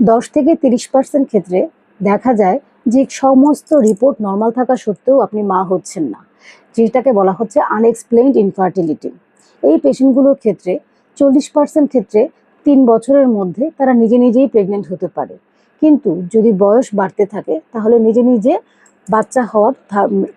দশ থেকে তিরিশ পার্সেন্ট ক্ষেত্রে দেখা যায় যে সমস্ত রিপোর্ট নর্মাল থাকা সত্ত্বেও আপনি মা হচ্ছেন না, যেটাকে বলা হচ্ছে আনএক্সপ্লেইনড ইনফার্টিলিটি এই পেশেন্টগুলোর ক্ষেত্রে চল্লিশ পার্সেন্ট ক্ষেত্রে তিন বছরের মধ্যে তারা নিজে নিজেই প্রেগনেন্ট হতে পারে। কিন্তু যদি বয়স বাড়তে থাকে, তাহলে নিজে নিজে বাচ্চা হওয়ার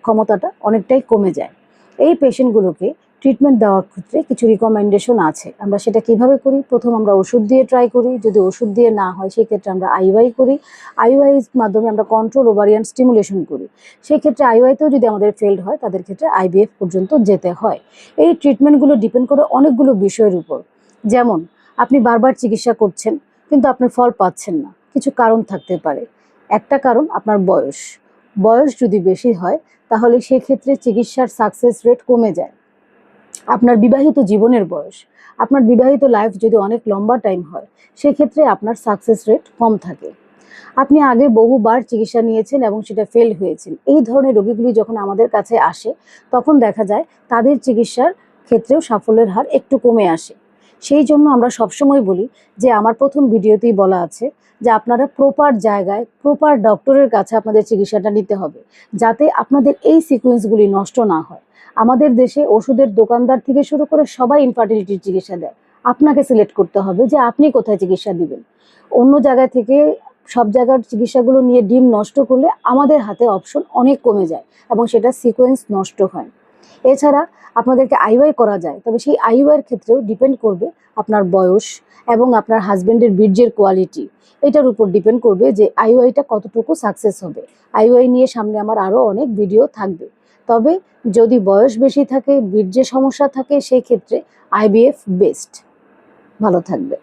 ক্ষমতাটা অনেকটাই কমে যায়। এই পেশেন্টগুলোকে ট্রিটমেন্ট দেওয়ার ক্ষেত্রে কিছু রিকমেন্ডেশন আছে। আমরা সেটা কীভাবে করি? প্রথম আমরা ওষুধ দিয়ে ট্রাই করি। যদি ওষুধ দিয়ে না হয়, সেই ক্ষেত্রে আমরা আইওয়াই করি। আইওয়াই মাধ্যমে আমরা কন্ট্রোল ওভারিয়ান স্টিমুলেশন করি। সেই ক্ষেত্রে আইওয়াইতেও যদি আমাদের ফেল্ড হয়, তাদের ক্ষেত্রে আইবিএফ পর্যন্ত যেতে হয়। এই ট্রিটমেন্টগুলো ডিপেন্ড করে অনেকগুলো বিষয়ের উপর। যেমন, আপনি বারবার চিকিৎসা করছেন, কিন্তু আপনি ফল পাচ্ছেন না। কিছু কারণ থাকতে পারে। একটা কারণ, আপনার বয়স। বয়স যদি বেশি হয়, তাহলে সেক্ষেত্রে চিকিৎসার সাকসেস রেট কমে যায়। আপনার বিবাহিত জীবনের বয়স, আপনার বিবাহিত লাইফ যদি অনেক লম্বা টাইম হয়, সেক্ষেত্রে আপনার সাকসেস রেট কম থাকে। আপনি আগে বহুবার চিকিৎসা নিয়েছেন এবং সেটা ফেল হয়েছেন। এই ধরনের রোগীগুলি যখন আমাদের কাছে আসে, তখন দেখা যায় তাদের চিকিৎসার ক্ষেত্রেও সাফল্যের হার একটু কমে আসে। সেই জন্য আমরা সবসময় বলি যে আমার প্রথম ভিডিওতেই বলা আছে যে আপনারা প্রপার জায়গায় প্রপার ডক্টরের কাছে আপনাদের চিকিৎসাটা নিতে হবে, যাতে আপনাদের এই সিকোয়েন্সগুলি নষ্ট না হয়। আমাদের দেশে ওষুধের দোকানদার থেকে শুরু করে সবাই ইনফার্টিলিটির চিকিৎসা দেয়। আপনাকে সিলেক্ট করতে হবে যে আপনি কোথায় চিকিৎসা দিবেন। অন্য জায়গা থেকে সব জায়গার চিকিৎসাগুলো নিয়ে ডিম নষ্ট করলে আমাদের হাতে অপশন অনেক কমে যায় এবং সেটা সিকোয়েন্স নষ্ট হয়। এছাড়া আপনাদেরকে আইওয়াই করা যায়, তবে সেই আইওয়াইয়ের ক্ষেত্রেও ডিপেন্ড করবে আপনার বয়স এবং আপনার হাজবেন্ডের বীর্যের কোয়ালিটি এটার উপর ডিপেন্ড করবে যে আইওয়াইটা কতটুকু সাকসেস হবে। আইওয়াই নিয়ে সামনে আমার আরও অনেক ভিডিও থাকবে। তবে যদি বয়স বেশি থাকে, বীর্যের সমস্যা থাকে, সেই ক্ষেত্রে আইবিএফ বেস্ট ভালো থাকবে